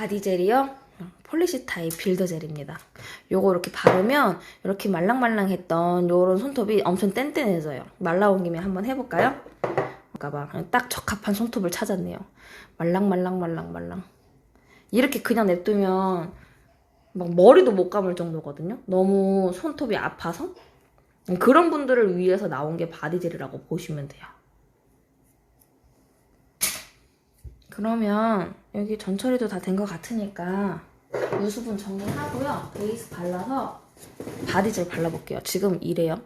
바디 젤이요. 폴리시타의 빌더 젤입니다. 요거 이렇게 바르면 이렇게 말랑말랑했던 요런 손톱이 엄청 뗀뗀해져요. 말라온 김에 한번 해볼까요? 아까봐 딱 적합한 손톱을 찾았네요. 말랑말랑말랑말랑. 이렇게 그냥 냅두면 막 머리도 못 감을 정도거든요. 너무 손톱이 아파서 그런 분들을 위해서 나온 게 바디젤이라고 보시면 돼요. 그러면 여기 전처리도 다 된 것 같으니까 유수분 정리하고요. 베이스 발라서 바디젤 발라볼게요. 지금 이래요.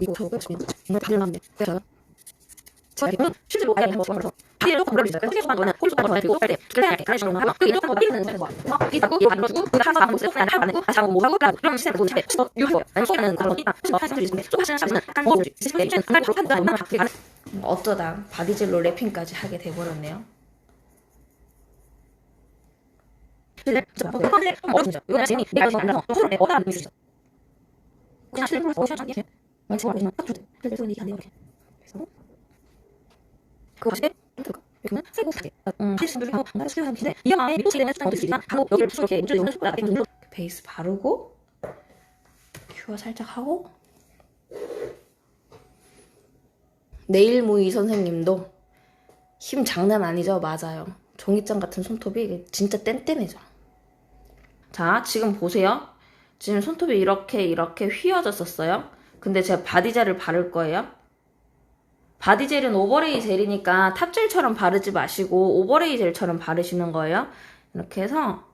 이거 저거 오늘 발랐는데 그래서 제가 실제로 아예 한번 써서 그래서 할때 그래야 가르쳐 놓은 하고 그 이런 거 이거 주고 그 다시 하고 뭐 하고 그런 시스템을 보는 데 유효. 아니 소리는 그런 거니까 저 하시는 수 있는데 또 하시는 사람은 약간 뭐 얼마나 바뀌게 어쩌다 바디젤로 랩핑까지 하게 돼버렸네요. 근데 진짜 어 진짜 이거 제니 내가 이거 알아서 또 서로 어다 안 주죠. 그냥 실물 어 시간 이렇게 많이 좋아 그냥 딱 주대. 그래서 이게 안 돼요 이렇게. 그래서 그거 여기는 세고 가게. 음, 실수를 하고 방가를 수술하는 건데 이 영화에 미국 시대는 수단 어디지만 바로 여기를 이렇게 나게 눈으로 베이스 바르고 큐어 살짝 하고 네일 모이 선생님도 힘 장난 아니죠? 맞아요. 종이장 같은 손톱이 진짜 뗀뗀해져. 자, 지금 보세요. 지금 손톱이 이렇게 이렇게 휘어졌었어요. 근데 제가 바디젤을 바를 거예요. 바디젤은 오버레이 젤이니까 탑젤처럼 바르지 마시고 오버레이 젤처럼 바르시는 거예요. 이렇게 해서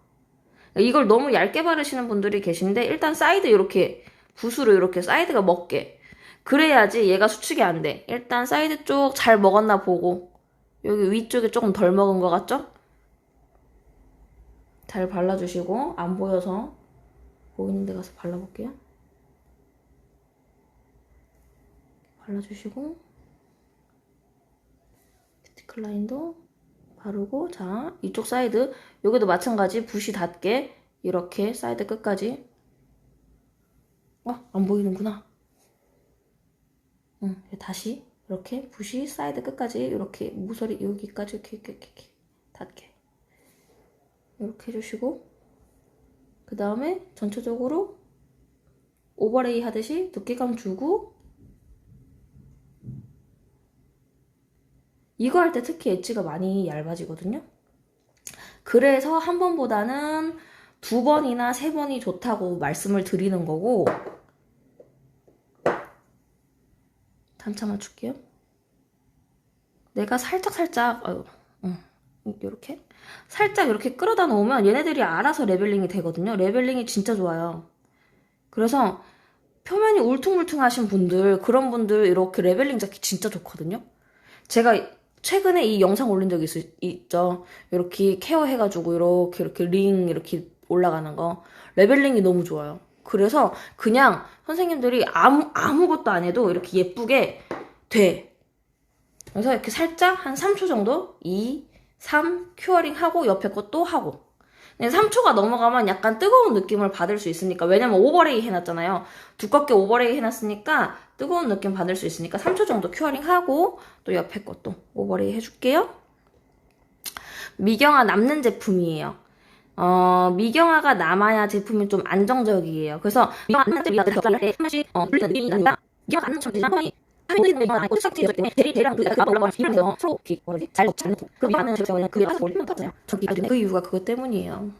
이걸 너무 얇게 바르시는 분들이 계신데 일단 사이드 이렇게 붓으로 이렇게 사이드가 먹게 그래야지 얘가 수축이 안 돼. 일단 사이드 쪽 잘 먹었나 보고 여기 위쪽에 조금 덜 먹은 것 같죠? 잘 발라주시고 안 보여서 보이는 데 가서 발라볼게요. 발라주시고 클 라인도 바르고 자 이쪽 사이드. 여기도 마찬가지 붓이 닿게 이렇게 사이드 끝까지. 어? 안 보이는구나. 응 다시 이렇게 붓이 사이드 끝까지 이렇게 모서리 여기까지 이렇게, 이렇게, 이렇게 닿게. 이렇게 해주시고 그 다음에 전체적으로 오버레이 하듯이 두께감 주고 이거 할 때 특히 엣지가 많이 얇아지거든요. 그래서 한 번보다는 두 번이나 세 번이 좋다고 말씀을 드리는 거고 단차 맞출게요. 내가 살짝 살짝 아유, 응, 이렇게 살짝 이렇게 끌어다 놓으면 얘네들이 알아서 레벨링이 되거든요. 레벨링이 진짜 좋아요. 그래서 표면이 울퉁불퉁 하신 분들 그런 분들 이렇게 레벨링 잡기 진짜 좋거든요. 제가 최근에 이 영상 올린 적 있, 있죠. 이렇게 케어해가지고 이렇게 이렇게 링 이렇게 올라가는 거 레벨링이 너무 좋아요. 그래서 그냥 선생님들이 아무 아무것도 안 해도 이렇게 예쁘게 돼. 그래서 이렇게 살짝 한 3초 정도 2, 3 큐어링 하고 옆에 거또 하고. 근데 3초가 넘어가면 약간 뜨거운 느낌을 받을 수 있으니까 왜냐면 오버레이 해놨잖아요. 두껍게 오버레이 해놨으니까 뜨거운 느낌 받을 수 있으니까 3초 정도 큐어링 하고 또 옆에 것도 오버레이 해줄게요. 미경아 남는 제품이에요. 어, 미경아가 남아야 제품이 좀 안정적이에요. 그래서 미경아 남는 제품이 겹칠 때한 번씩 어, 불리는 느낌이 나니까 미경아 남는 제품이 상황이 있는 거 아니고 수상티 때문에 대리 대리랑 그 나가 올라가면 비례해서 서로 이렇게 뭐지 잘 먹지 않는 그 미경아는 제품은 그 위에 올리면 터져요. 그 이유가 그것 때문이에요.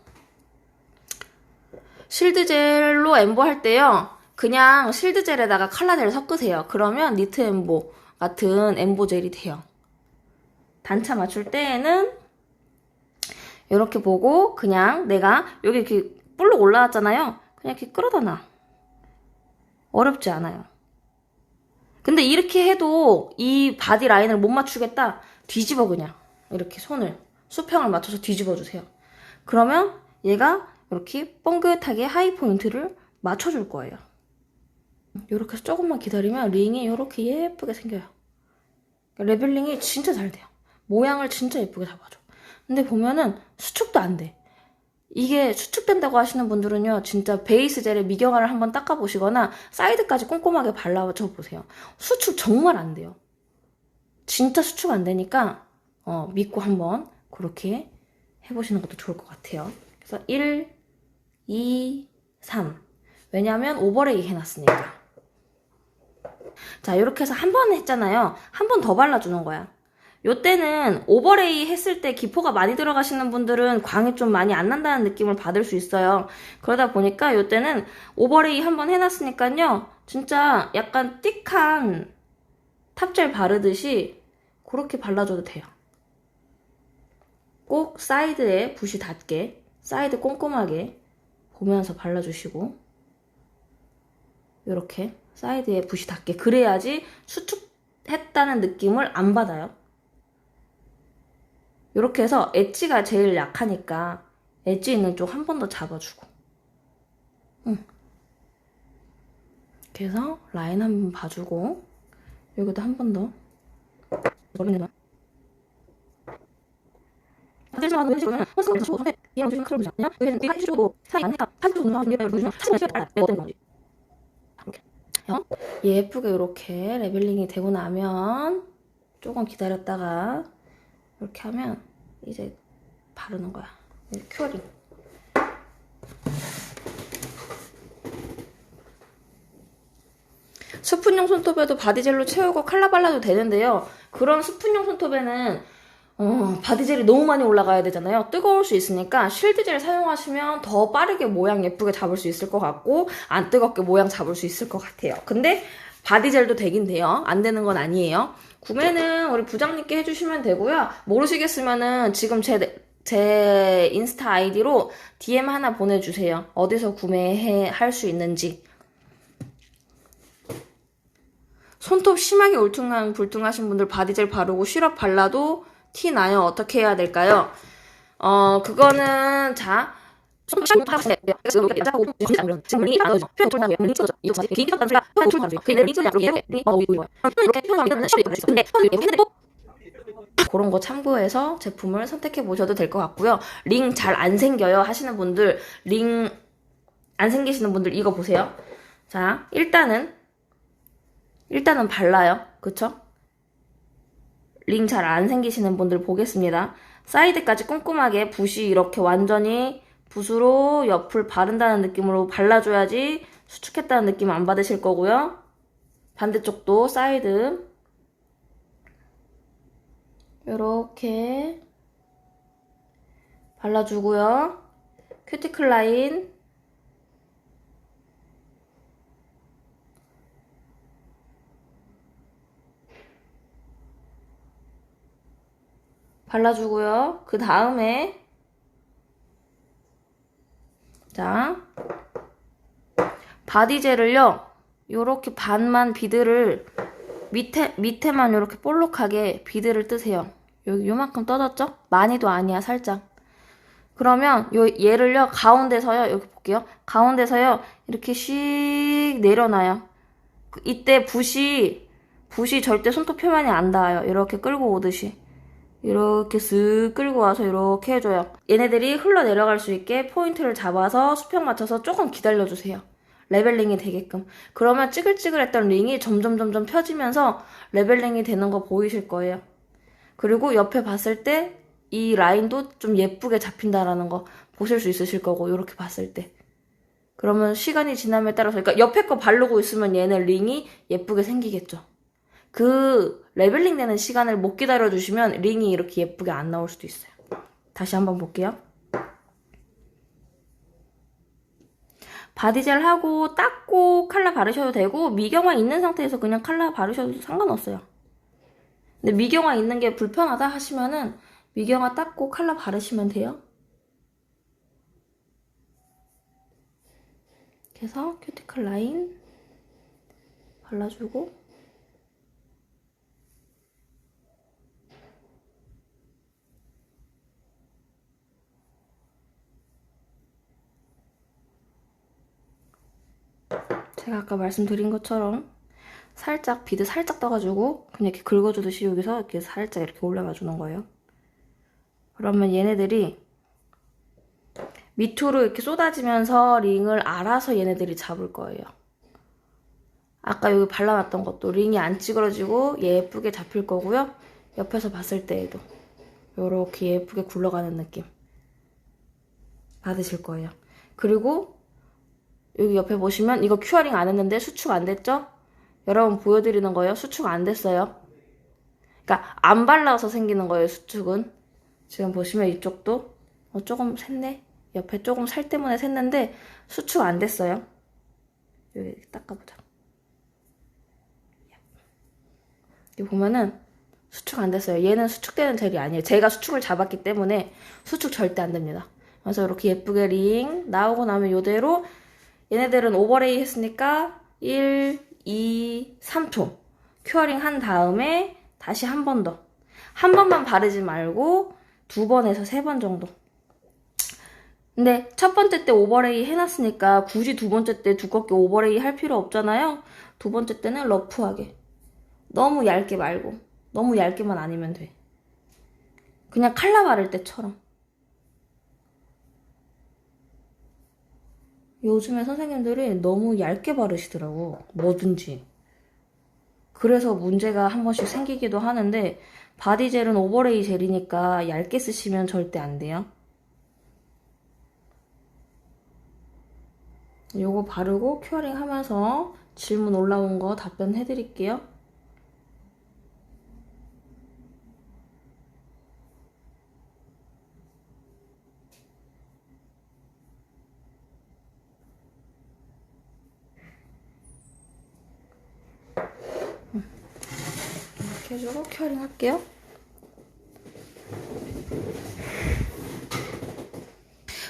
실드 젤로 엠보 할 때요. 그냥 실드젤에다가 칼라젤 섞으세요. 그러면 니트 엠보 같은 엠보 젤이 돼요. 단차 맞출 때에는 이렇게 보고 그냥 내가 여기 이렇게 볼록 올라왔잖아요. 그냥 이렇게 끌어다 놔. 어렵지 않아요. 근데 이렇게 해도 이 바디 라인을 못 맞추겠다. 뒤집어 그냥. 이렇게 손을 수평을 맞춰서 뒤집어 주세요. 그러면 얘가 이렇게 뻥긋하게 하이 포인트를 맞춰줄 거예요. 이렇게 해서 조금만 기다리면 링이 이렇게 예쁘게 생겨요. 레벨링이 진짜 잘 돼요. 모양을 진짜 예쁘게 잡아줘. 근데 보면은 수축도 안 돼. 이게 수축된다고 하시는 분들은요, 진짜 베이스 젤에 미경화를 한번 닦아보시거나 사이드까지 꼼꼼하게 발라줘 보세요. 수축 정말 안 돼요. 진짜 수축 안 되니까 어, 믿고 한번 그렇게 해보시는 것도 좋을 것 같아요. 그래서 1, 2, 3. 왜냐하면 오버레이 해놨으니까. 자, 이렇게 해서 한 번 했잖아요. 한 번 더 발라주는 거야. 요때는 오버레이 했을 때 기포가 많이 들어가시는 분들은 광이 좀 많이 안 난다는 느낌을 받을 수 있어요. 그러다 보니까 요때는 오버레이 한번 해놨으니까요. 진짜 약간 띡한 탑젤 바르듯이 그렇게 발라줘도 돼요. 꼭 사이드에 붓이 닿게 사이드 꼼꼼하게 보면서 발라주시고 이렇게 사이드에 붓이 닿게 그래야지 수축했다는 느낌을 안 받아요. 이렇게 해서 엣지가 제일 약하니까 엣지 있는 쪽 한 번 더 잡아주고 응. 이렇게 해서 라인 한 번 봐주고 여기도 한 번더 있어 근데 이런 주는 크를 보지 않냐? 여기는 네가 해주고 사이 한주 누나 건지 이렇게 어? 예쁘게 이렇게 레벨링이 되고 나면 조금 기다렸다가 이렇게 하면 이제 바르는 거야. 큐어링. 스푼용 손톱에도 바디젤로 채우고 칼라 발라도 되는데요. 그런 스푼용 손톱에는 어, 바디젤이 너무 많이 올라가야 되잖아요. 뜨거울 수 있으니까 실드젤 사용하시면 더 빠르게 모양 예쁘게 잡을 수 있을 것 같고 안 뜨겁게 모양 잡을 수 있을 것 같아요. 근데 바디젤도 되긴 돼요. 안 되는 건 아니에요. 구매는 우리 부장님께 해주시면 되고요. 모르시겠으면은 지금 제, 제 인스타 아이디로 DM 하나 보내주세요. 어디서 구매해 할 수 있는지. 손톱 심하게 울퉁한 불퉁하신 분들 바디젤 바르고 시럽 발라도 티 나요? 어떻게 해야 될까요? 어, 그거는, 자, 그런 거 참고해서 제품을 선택해 보셔도 될 것 같고요. 링 잘 안 생겨요 하시는 분들, 링 안 생기시는 분들 이거 보세요. 자, 일단은 일단은 발라요. 그쵸? 링 잘 안 생기시는 분들 보겠습니다. 사이드까지 꼼꼼하게 붓이 이렇게 완전히 붓으로 옆을 바른다는 느낌으로 발라줘야지 수축했다는 느낌 안 받으실 거고요. 반대쪽도 사이드 이렇게 발라주고요. 큐티클 라인 발라주고요. 그 다음에 자 바디젤을요. 요렇게 반만 비드를 밑에 밑에만 이렇게 볼록하게 비드를 뜨세요. 여기 요만큼 떠졌죠? 많이도 아니야 살짝. 그러면 요 얘를요 가운데서요 여기 볼게요. 가운데서요 이렇게 씩 내려놔요. 그 이때 붓이 붓이 절대 손톱 표면이 안 닿아요. 이렇게 끌고 오듯이. 이렇게 쓱 끌고 와서 이렇게 해줘요. 얘네들이 흘러내려갈 수 있게 포인트를 잡아서 수평 맞춰서 조금 기다려주세요. 레벨링이 되게끔. 그러면 찌글찌글했던 링이 점점 점점 펴지면서 레벨링이 되는 거 보이실 거예요. 그리고 옆에 봤을 때 이 라인도 좀 예쁘게 잡힌다라는 거 보실 수 있으실 거고 이렇게 봤을 때. 그러면 시간이 지남에 따라서 그러니까 옆에 거 바르고 있으면 얘는 링이 예쁘게 생기겠죠. 그 레벨링 되는 시간을 못 기다려 주시면 링이 이렇게 예쁘게 안 나올 수도 있어요. 다시 한번 볼게요. 바디젤 하고 닦고 칼라 바르셔도 되고 미경화 있는 상태에서 그냥 칼라 바르셔도 상관없어요. 근데 미경화 있는 게 불편하다 하시면은 미경화 닦고 칼라 바르시면 돼요. 그래서 큐티클 라인 발라주고 제가 아까 말씀드린 것처럼 살짝 비드 살짝 떠가지고 그냥 이렇게 긁어주듯이 여기서 이렇게 살짝 이렇게 올려가 주는 거예요. 그러면 얘네들이 밑으로 이렇게 쏟아지면서 링을 알아서 얘네들이 잡을 거예요. 아까 여기 발라놨던 것도 링이 안 찌그러지고 예쁘게 잡힐 거고요. 옆에서 봤을 때에도 이렇게 예쁘게 굴러가는 느낌 받으실 거예요. 그리고 여기 옆에 보시면 이거 큐어링 안 했는데 수축 안 됐죠? 여러분 보여드리는 거예요. 수축 안 됐어요. 그러니까 안 발라서 생기는 거예요. 수축은 지금 보시면 이쪽도 어, 조금 샜네. 옆에 조금 살 때문에 샜는데 수축 안 됐어요. 여기 닦아보자. 여기 보면은 수축 안 됐어요. 얘는 수축되는 젤이 아니에요. 제가 수축을 잡았기 때문에 수축 절대 안 됩니다. 그래서 이렇게 예쁘게 링 나오고 나면 이대로 얘네들은 오버레이 했으니까 1, 2, 3초 큐어링 한 다음에 다시 한 번 더. 한 번만 바르지 말고 두 번에서 세 번 정도. 근데 첫 번째 때 오버레이 해놨으니까 굳이 두 번째 때 두껍게 오버레이 할 필요 없잖아요. 두 번째 때는 러프하게. 너무 얇게 말고. 너무 얇게만 아니면 돼. 그냥 칼라 바를 때처럼. 요즘에 선생님들이 너무 얇게 바르시더라고. 뭐든지. 그래서 문제가 한 번씩 생기기도 하는데, 바디젤은 오버레이 젤이니까 얇게 쓰시면 절대 안 돼요. 요거 바르고 큐어링 하면서 질문 올라온 거 답변해 드릴게요. 이렇게 해주고 큐어링 할게요.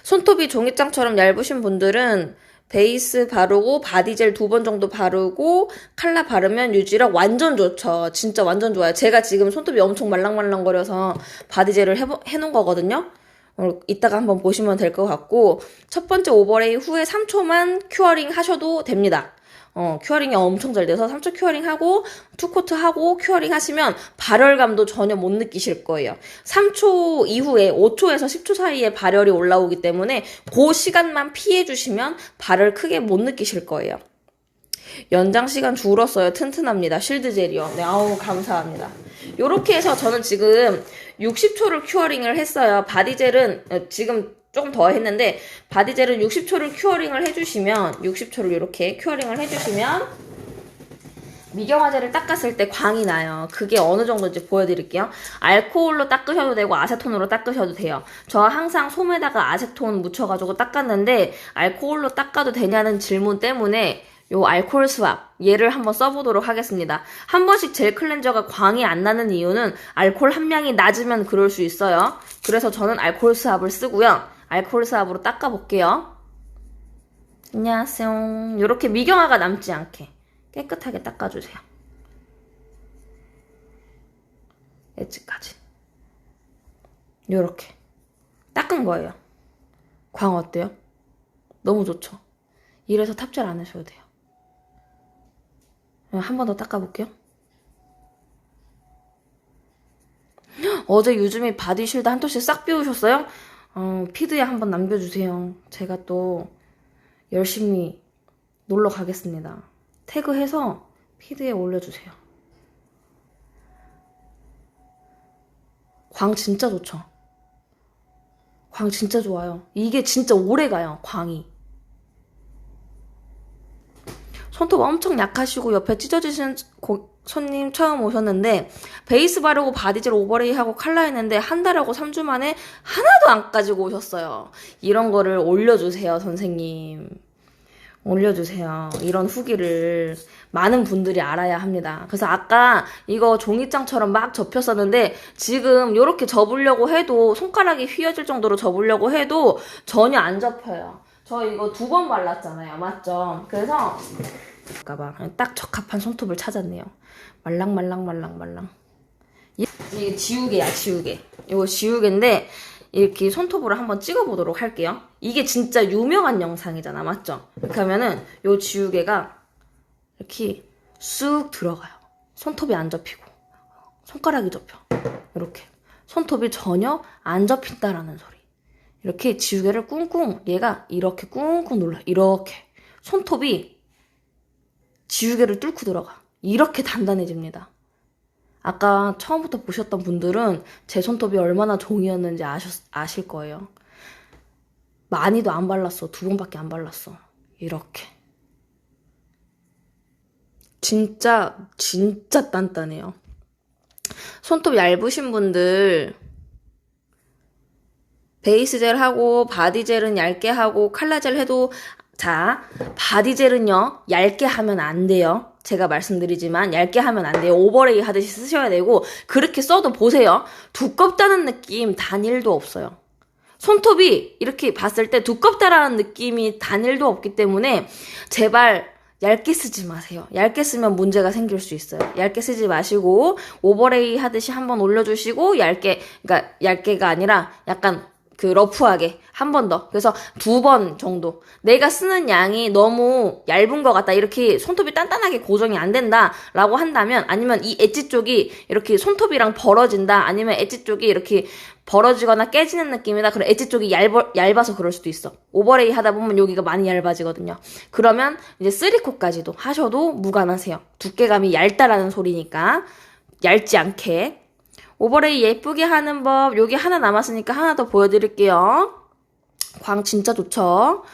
손톱이 종이장처럼 얇으신 분들은 베이스 바르고 바디젤 두 번 정도 바르고 칼라 바르면 유지력 완전 좋죠. 진짜 완전 좋아요. 제가 지금 손톱이 엄청 말랑말랑거려서 바디젤을 해보, 해놓은 거거든요. 어, 이따가 한번 보시면 될 것 같고 첫 번째 오버레이 후에 3초만 큐어링 하셔도 됩니다. 어, 큐어링이 엄청 잘 돼서 3초 큐어링 하고 투코트 하고 큐어링 하시면 발열감도 전혀 못 느끼실 거예요. 3초 이후에 5초에서 10초 사이에 발열이 올라오기 때문에 그 시간만 피해 주시면 발열 크게 못 느끼실 거예요. 연장 시간 줄었어요. 튼튼합니다. 실드 젤이요. 네, 아우 감사합니다. 요렇게 해서 저는 지금 60초를 큐어링을 했어요. 바디젤은 어, 지금 조금 더 했는데 바디젤은 60초를 큐어링을 해주시면 60초를 이렇게 큐어링을 해주시면 미경화제를 닦았을 때 광이 나요. 그게 어느 정도인지 보여드릴게요. 알코올로 닦으셔도 되고 아세톤으로 닦으셔도 돼요. 저 항상 솜에다가 아세톤 묻혀가지고 닦았는데 알코올로 닦아도 되냐는 질문 때문에 요 알코올 스왑 얘를 한번 써보도록 하겠습니다. 한 번씩 젤 클렌저가 광이 안 나는 이유는 알코올 함량이 낮으면 그럴 수 있어요. 그래서 저는 알코올 스왑을 쓰고요. 알코올 스왑으로 닦아볼게요. 안녕하세요. 이렇게 미경화가 남지 않게 깨끗하게 닦아주세요. 엣지까지. 요렇게 닦은 거예요. 광 어때요? 너무 좋죠? 이래서 탑젤 안 하셔도 돼요. 한 번 더 닦아볼게요. 어제 유즈미 바디쉴드 한 톨씩 싹 비우셨어요? 어, 피드에 한번 남겨주세요. 제가 또 열심히 놀러 가겠습니다. 태그해서 피드에 올려주세요. 광 진짜 좋죠? 광 진짜 좋아요. 이게 진짜 오래 가요, 광이. 손톱 엄청 약하시고 옆에 찢어지신 고, 손님 처음 오셨는데 베이스 바르고 바디젤 오버레이 하고 칼라 했는데 한 달하고 3주 만에 하나도 안 까지고 오셨어요. 이런 거를 올려주세요, 선생님. 올려주세요. 이런 후기를 많은 분들이 알아야 합니다. 그래서 아까 이거 종이장처럼 막 접혔었는데 지금 이렇게 접으려고 해도 손가락이 휘어질 정도로 접으려고 해도 전혀 안 접혀요. 저 이거 두 번 발랐잖아요. 맞죠? 그래서 아까봐 딱 적합한 손톱을 찾았네요. 말랑 말랑 말랑 말랑. 이게 지우개야, 지우개. 이거 지우개인데 이렇게 손톱으로 한번 찍어보도록 할게요. 이게 진짜 유명한 영상이잖아, 맞죠? 이렇게 하면은 요 지우개가 이렇게 쑥 들어가요. 손톱이 안 접히고 손가락이 접혀. 이렇게 손톱이 전혀 안 접힌다라는 소리. 이렇게 지우개를 꿍꿍 얘가 이렇게 꿍꿍 눌러 이렇게 손톱이 지우개를 뚫고 들어가 이렇게 단단해집니다. 아까 처음부터 보셨던 분들은 제 손톱이 얼마나 종이었는지 아셨, 아실 거예요. 많이도 안 발랐어. 두 번밖에 안 발랐어. 이렇게. 진짜, 진짜 단단해요. 손톱 얇으신 분들, 베이스 젤 하고, 바디 젤은 얇게 하고, 칼라 젤 해도, 자, 바디 젤은요, 얇게 하면 안 돼요. 제가 말씀드리지만, 얇게 하면 안 돼요. 오버레이 하듯이 쓰셔야 되고, 그렇게 써도 보세요. 두껍다는 느낌 단일도 없어요. 손톱이 이렇게 봤을 때 두껍다라는 느낌이 단일도 없기 때문에 제발 얇게 쓰지 마세요. 얇게 쓰면 문제가 생길 수 있어요. 얇게 쓰지 마시고 오버레이 하듯이 한번 올려주시고 얇게 그러니까 얇게가 아니라 약간 그 러프하게 한 번 더. 그래서 두 번 정도. 내가 쓰는 양이 너무 얇은 것 같다. 이렇게 손톱이 단단하게 고정이 안 된다라고 한다면 아니면 이 엣지 쪽이 이렇게 손톱이랑 벌어진다. 아니면 엣지 쪽이 이렇게 벌어지거나 깨지는 느낌이다. 그럼 엣지 쪽이 얇아, 얇아서 그럴 수도 있어. 오버레이 하다 보면 여기가 많이 얇아지거든요. 그러면 이제 쓰리코까지도 하셔도 무관하세요. 두께감이 얇다라는 소리니까 얇지 않게 오버레이 예쁘게 하는 법 여기 하나 남았으니까 하나 더 보여드릴게요. 광 진짜 좋죠?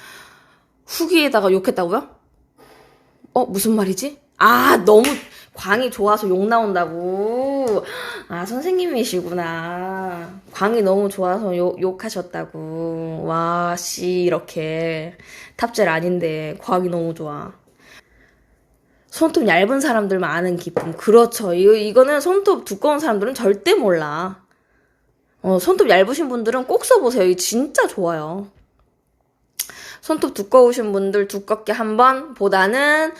후기에다가 욕했다고요? 어 무슨 말이지? 아 너무 광이 좋아서 욕 나온다고 아 선생님이시구나 광이 너무 좋아서 욕, 욕하셨다고 와 씨 이렇게 탑젤 아닌데 광이 너무 좋아 손톱 얇은 사람들만 아는 기쁨. 그렇죠. 이거, 이거는 손톱 두꺼운 사람들은 절대 몰라. 어, 손톱 얇으신 분들은 꼭 써보세요. 이거 진짜 좋아요. 손톱 두꺼우신 분들 두껍게 한 번 보다는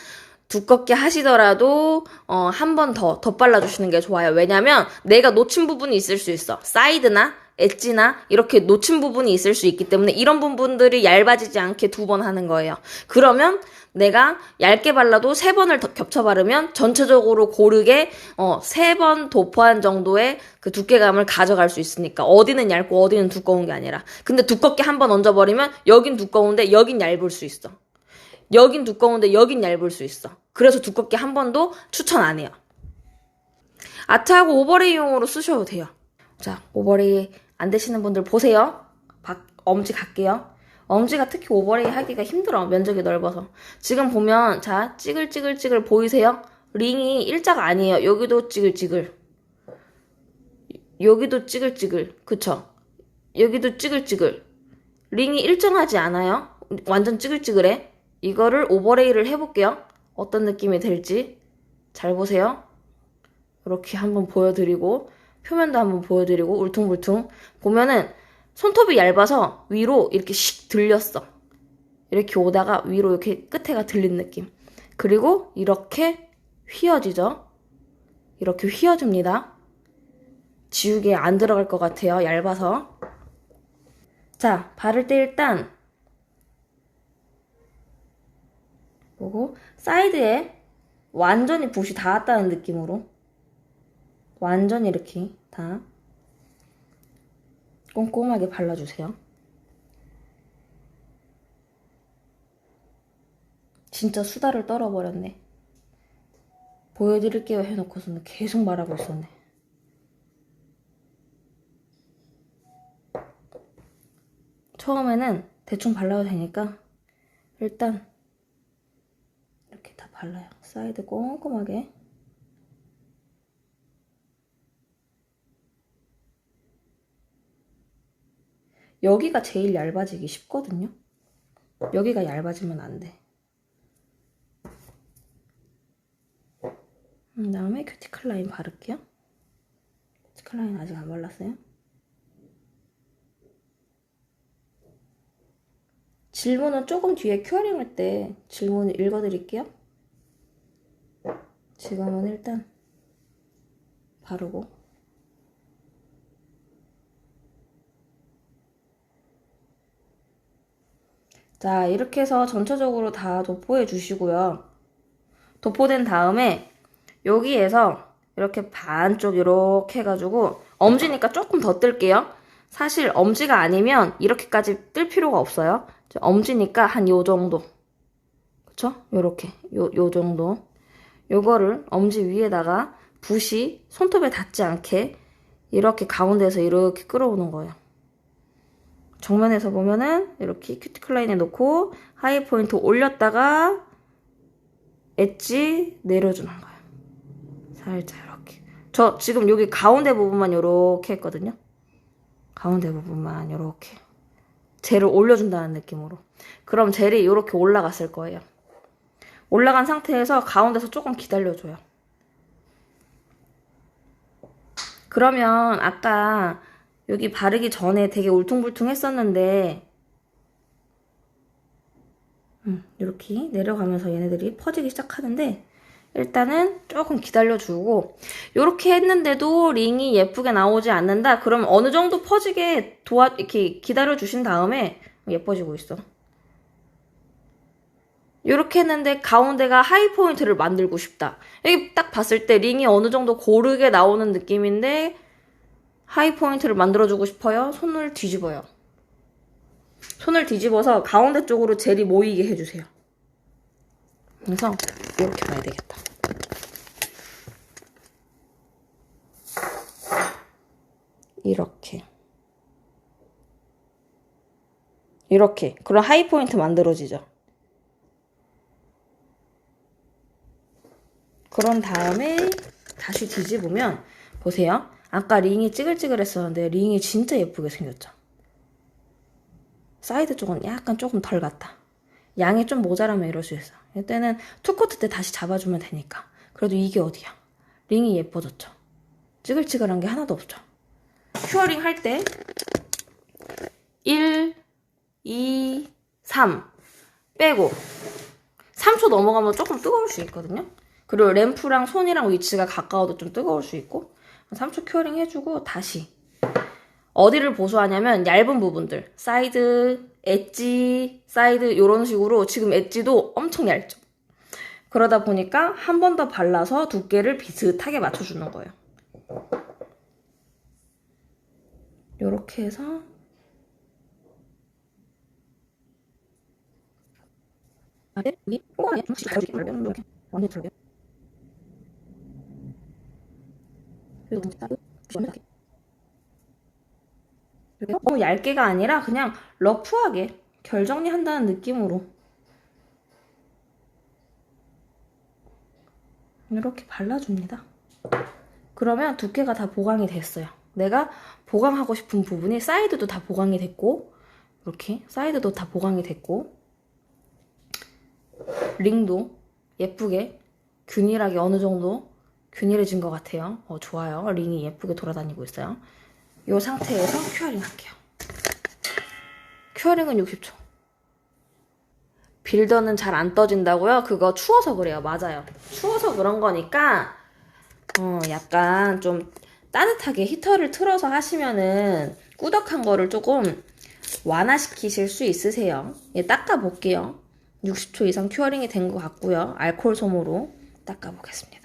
두껍게 하시더라도 어, 한 번 더 덧발라주시는 게 좋아요. 왜냐면 내가 놓친 부분이 있을 수 있어. 사이드나 엣지나 이렇게 놓친 부분이 있을 수 있기 때문에 이런 부분들이 얇아지지 않게 두 번 하는 거예요. 그러면 내가 얇게 발라도 세 번을 더 겹쳐 바르면 전체적으로 고르게 어, 세 번 도포한 정도의 그 두께감을 가져갈 수 있으니까 어디는 얇고 어디는 두꺼운 게 아니라 근데 두껍게 한 번 얹어버리면 여긴 두꺼운데 여긴 얇을 수 있어. 여긴 두꺼운데 여긴 얇을 수 있어. 그래서 두껍게 한 번도 추천 안 해요. 아트하고 오버레이용으로 쓰셔도 돼요. 자, 오버레이 안 되시는 분들 보세요. 박, 엄지 갈게요. 엄지가 특히 오버레이 하기가 힘들어. 면적이 넓어서. 지금 보면, 자, 찌글찌글찌글 보이세요? 링이 일자가 아니에요. 여기도 찌글찌글. 여기도 찌글찌글. 그쵸? 여기도 찌글찌글. 링이 일정하지 않아요. 완전 찌글찌글해. 이거를 오버레이를 해볼게요. 어떤 느낌이 될지. 잘 보세요. 이렇게 한번 보여드리고, 표면도 한번 보여드리고, 울퉁불퉁. 보면은, 손톱이 얇아서 위로 이렇게 씩 들렸어. 이렇게 오다가 위로 이렇게 끝에가 들린 느낌. 그리고 이렇게 휘어지죠? 이렇게 휘어집니다. 지우개에 안 들어갈 것 같아요. 얇아서. 자, 바를 때 일단 보고 사이드에 완전히 붓이 닿았다는 느낌으로 완전히 이렇게 다 꼼꼼하게 발라주세요. 진짜 수다를 떨어버렸네. 보여드릴게요 해놓고서는 계속 말하고 있었네. 처음에는 대충 발라도 되니까 일단 이렇게 다 발라요. 사이드 꼼꼼하게. 여기가 제일 얇아지기 쉽거든요. 여기가 얇아지면 안 돼. 그 다음에 큐티클 라인 바를게요. 큐티클 라인 아직 안 발랐어요. 질문은 조금 뒤에 큐어링 할 때 질문을 읽어드릴게요. 지금은 일단 바르고 자, 이렇게 해서 전체적으로 다 도포해 주시고요. 도포된 다음에 여기에서 이렇게 반쪽 이렇게 해가지고 엄지니까 조금 더 뜰게요. 사실 엄지가 아니면 이렇게까지 뜰 필요가 없어요. 저 엄지니까 한 요 정도. 그쵸? 요렇게. 요, 요 정도. 요거를 엄지 위에다가 붓이 손톱에 닿지 않게 이렇게 가운데에서 이렇게 끌어오는 거예요. 정면에서 보면은 이렇게 큐티클 라인에 놓고 하이 포인트 올렸다가 엣지 내려주는 거예요. 살짝 이렇게. 저 지금 여기 가운데 부분만 이렇게 했거든요. 가운데 부분만 이렇게. 젤을 올려준다는 느낌으로. 그럼 젤이 이렇게 올라갔을 거예요. 올라간 상태에서 가운데서 조금 기다려줘요. 그러면 아까 여기 바르기 전에 되게 울퉁불퉁 했었는데 음, 이렇게 내려가면서 얘네들이 퍼지기 시작하는데 일단은 조금 기다려주고 이렇게 했는데도 링이 예쁘게 나오지 않는다. 그럼 어느 정도 퍼지게 도와 이렇게 기다려주신 다음에 예뻐지고 있어. 이렇게 했는데 가운데가 하이 포인트를 만들고 싶다. 여기 딱 봤을 때 링이 어느 정도 고르게 나오는 느낌인데 하이 포인트를 만들어주고 싶어요 손을 뒤집어요 손을 뒤집어서 가운데 쪽으로 젤이 모이게 해주세요. 그래서 이렇게 봐야 되겠다. 이렇게. 이렇게. 그럼 하이 포인트 만들어지죠. 그런 다음에 다시 뒤집으면 보세요. 아까 링이 찌글찌글했었는데 링이 진짜 예쁘게 생겼죠. 사이드 쪽은 약간 조금 덜 같다. 양이 좀 모자라면 이럴 수 있어. 이때는 투코트 때 다시 잡아주면 되니까. 그래도 이게 어디야? 링이 예뻐졌죠. 찌글찌글한 게 하나도 없죠. 큐어링 할 때 1, 2, 3 빼고 3초 넘어가면 조금 뜨거울 수 있거든요. 그리고 램프랑 손이랑 위치가 가까워도 좀 뜨거울 수 있고 3초 큐어링 해주고 다시 어디를 보수하냐면 얇은 부분들 사이드, 엣지, 사이드 이런 식으로 지금 엣지도 엄청 얇죠. 그러다 보니까 한 번 더 발라서 두께를 비슷하게 맞춰주는 거예요. 해서 혹시 잘 이렇게 완전 들어요. 그리고 이렇게 너무 얇게가 아니라 그냥 러프하게 결 정리한다는 느낌으로 이렇게 발라줍니다. 그러면 두께가 다 보강이 됐어요. 내가 보강하고 싶은 부분이 사이드도 다 보강이 됐고 이렇게 사이드도 다 보강이 됐고 링도 예쁘게 균일하게 어느 정도 균일해진 것 같아요. 어, 좋아요. 링이 예쁘게 돌아다니고 있어요. 이 상태에서 큐어링 할게요. 큐어링은 60초. 빌더는 잘 안 떠진다고요? 그거 추워서 그래요. 맞아요. 추워서 그런 거니까 어, 약간 좀 따뜻하게 히터를 틀어서 하시면은 꾸덕한 거를 조금 완화시키실 수 있으세요. 예, 닦아볼게요. 60초 이상 큐어링이 된 것 같고요. 알코올 솜으로 닦아보겠습니다.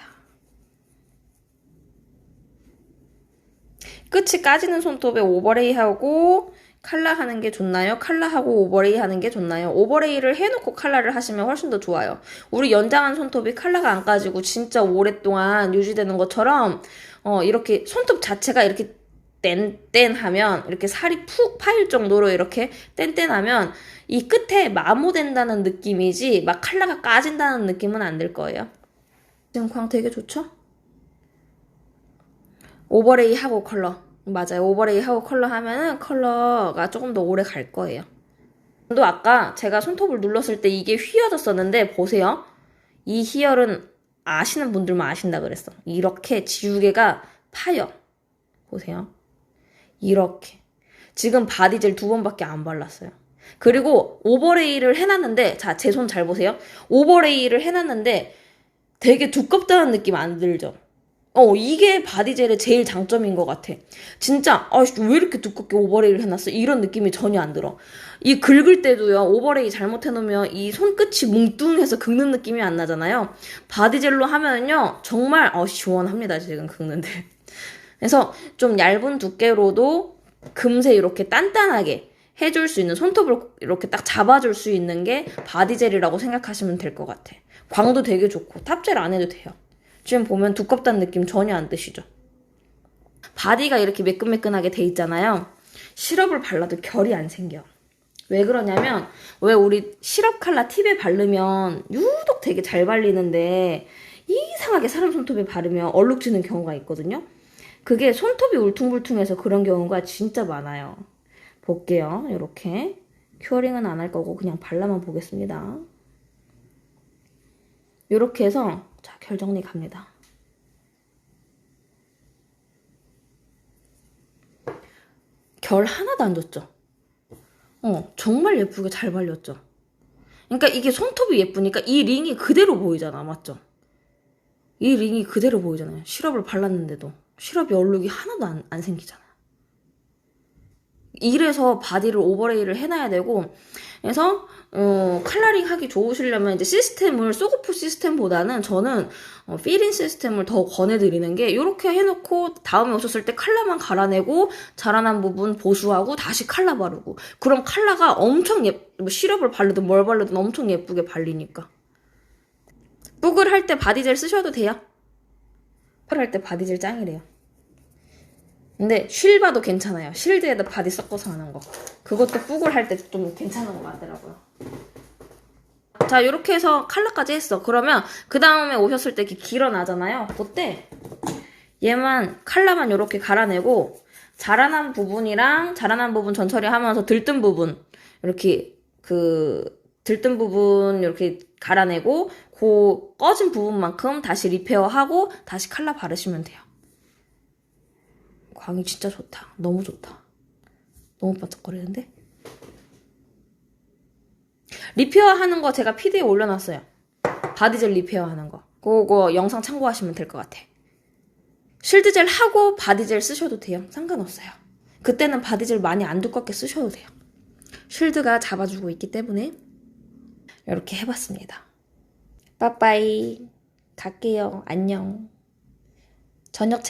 끝이 까지는 손톱에 오버레이 하고 칼라 하는 게 좋나요? 칼라하고 오버레이 하는 게 좋나요? 오버레이를 해놓고 칼라를 하시면 훨씬 더 좋아요. 우리 연장한 손톱이 칼라가 안 까지고 진짜 오랫동안 유지되는 것처럼 어, 이렇게 손톱 자체가 이렇게 뗀뗀하면 이렇게 살이 푹 파일 정도로 이렇게 뗀뗀하면 이 끝에 마모된다는 느낌이지 막 칼라가 까진다는 느낌은 안 들 거예요. 지금 광 되게 좋죠? 오버레이 하고 컬러. 맞아요. 오버레이 하고 컬러 하면은 컬러가 조금 더 오래 갈 거예요. 또 아까 제가 손톱을 눌렀을 때 이게 휘어졌었는데 보세요. 이 희열은 아시는 분들만 아신다 그랬어. 이렇게 지우개가 파여. 보세요. 이렇게. 지금 바디젤 두 번밖에 안 발랐어요. 그리고 오버레이를 해놨는데 자 제 손 잘 보세요. 오버레이를 해놨는데 되게 두껍다는 느낌 안 들죠 어, 이게 바디젤의 제일 장점인 것 같아. 진짜, 아, 왜 이렇게 두껍게 오버레이를 해놨어? 이런 느낌이 전혀 안 들어. 이 긁을 때도요, 오버레이 잘못해놓으면 이 손끝이 뭉뚱해서 긁는 느낌이 안 나잖아요. 바디젤로 하면은요, 정말, 어, 시원합니다, 지금 긁는데. 그래서 좀 얇은 두께로도 금세 이렇게 단단하게 해줄 수 있는 손톱을 이렇게 딱 잡아줄 수 있는 게 바디젤이라고 생각하시면 될 것 같아. 광도 되게 좋고 탑젤 안 해도 돼요. 지금 보면 두껍다는 느낌 전혀 안 드시죠? 바디가 이렇게 매끈매끈하게 돼 있잖아요. 시럽을 발라도 결이 안 생겨. 왜 그러냐면 왜 우리 시럽 칼라 팁에 바르면 유독 되게 잘 발리는데 이상하게 사람 손톱에 바르면 얼룩지는 경우가 있거든요. 그게 손톱이 울퉁불퉁해서 그런 경우가 진짜 많아요. 볼게요. 이렇게 큐어링은 안 할 거고 그냥 발라만 보겠습니다. 이렇게 해서 자, 결 정리 갑니다. 결 하나도 안 졌죠? 어, 정말 예쁘게 잘 발렸죠? 그러니까 이게 손톱이 예쁘니까 이 링이 그대로 보이잖아, 맞죠? 이 링이 그대로 보이잖아요. 시럽을 발랐는데도. 시럽이 얼룩이 하나도 안, 안 생기잖아. 이래서 바디를 오버레이를 해놔야 되고, 그래서, 어, 칼라링 하기 좋으시려면 이제 시스템을, 소고프 시스템보다는 저는, 어, 필인 시스템을 더 권해드리는 게, 이렇게 해놓고, 다음에 오셨을 때 칼라만 갈아내고, 자라난 부분 보수하고, 다시 칼라 바르고. 그럼 칼라가 엄청 예, 뭐 시럽을 바르든 뭘 바르든 엄청 예쁘게 발리니까. 뿌글 할 때 바디젤 쓰셔도 돼요. 뿌글 할때 바디젤 짱이래요. 근데 쉴바도 괜찮아요. 실드에다 바디 섞어서 하는 거. 그것도 뿌글 할 때 좀 괜찮은 거 같더라고요. 자, 이렇게 해서 칼라까지 했어. 그러면 그 다음에 오셨을 때 이렇게 길어나잖아요. 그때 얘만 칼라만 이렇게 갈아내고 자라난 부분이랑 자라난 부분 전처리 하면서 들뜬 부분 이렇게 그 들뜬 부분 이렇게 갈아내고 그 꺼진 부분만큼 다시 리페어하고 다시 칼라 바르시면 돼요. 광이 진짜 좋다. 너무 좋다. 너무 반짝거리는데? 리페어 하는 거 제가 PD에 올려놨어요. 바디젤 리페어 하는 거. 그거 영상 참고하시면 될 것 같아. 실드젤 하고 바디젤 쓰셔도 돼요. 상관없어요. 그때는 바디젤 많이 안 두껍게 쓰셔도 돼요. 실드가 잡아주고 있기 때문에 이렇게 해봤습니다. 빠빠이. 갈게요. 안녕. 저녁